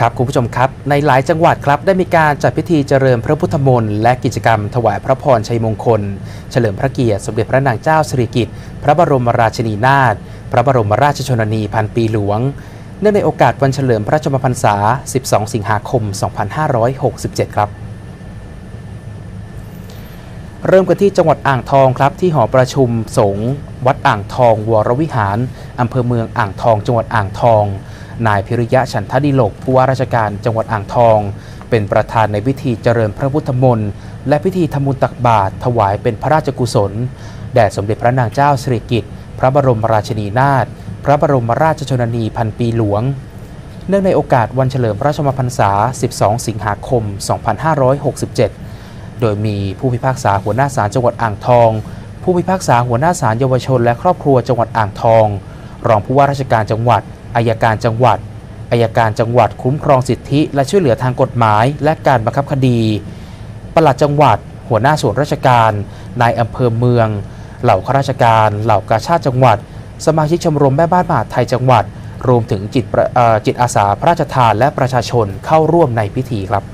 ครับคุณผู้ชมครับ ในหลายจังหวัดครับได้มีการจัดพิธีเจริญพระพุทธมนต์และกิจกรรมถวายพระพรชัยมงคล เฉลิมพระเกียรติสมเด็จพระนางเจ้าสิริกิติ์พระบรมราชินีนาถพระบรมราชชนนีพันปีหลวง เนื่องในโอกาสวันเฉลิมพระชนมพรรษา 12 สิงหาคม 2567 ครับเริ่มกันที่จังหวัดอ่างทองครับที่หอประชุมสงฆ์วัดอ่างทองวรวิหารอำเภอเมืองอ่างทอง จังหวัดอ่างทอง นายพิริยะฉันทดิโลกผู้ว่าราชการจังหวัดอ่างทอง เป็นประธานในพิธีเจริญพระพุทธมนต์และพิธีทำบุญตักบาตรถวายเป็นพระราชกุศล แด่สมเด็จพระนางเจ้าสิริกิติ์พระบรมราชินีนาถพระบรมราชชนนีพันปีหลวง เนื่องในโอกาสวันเฉลิมพระชมพรรษา 12 สิงหาคม 2567 โดยมีผู้พิพากษาหัวหน้าศาลจังหวัดอ่างทอง ผู้พิพากษาหัวหน้าศาลเยาวชนและครอบครัวจังหวัดอ่างทอง รองผู้ว่าราชการจังหวัดอายการจังหวัดอายการจังหวัดคุ้มครองสิทธิ และช่วยเหลือทางกฎหมาย และการบังคับคดี ปลัดจังหวัด หัวหน้าส่วนราชการ นายอำเภอเมือง เหล่าข้าราชการ เหล่ากาชาติจังหวัด สมาชิกชมรมแม่บ้านมหาไทยจังหวัด รวมถึงจิตจิตอาสาพระราชทานและประชาชนเข้าร่วมในพิธีครับ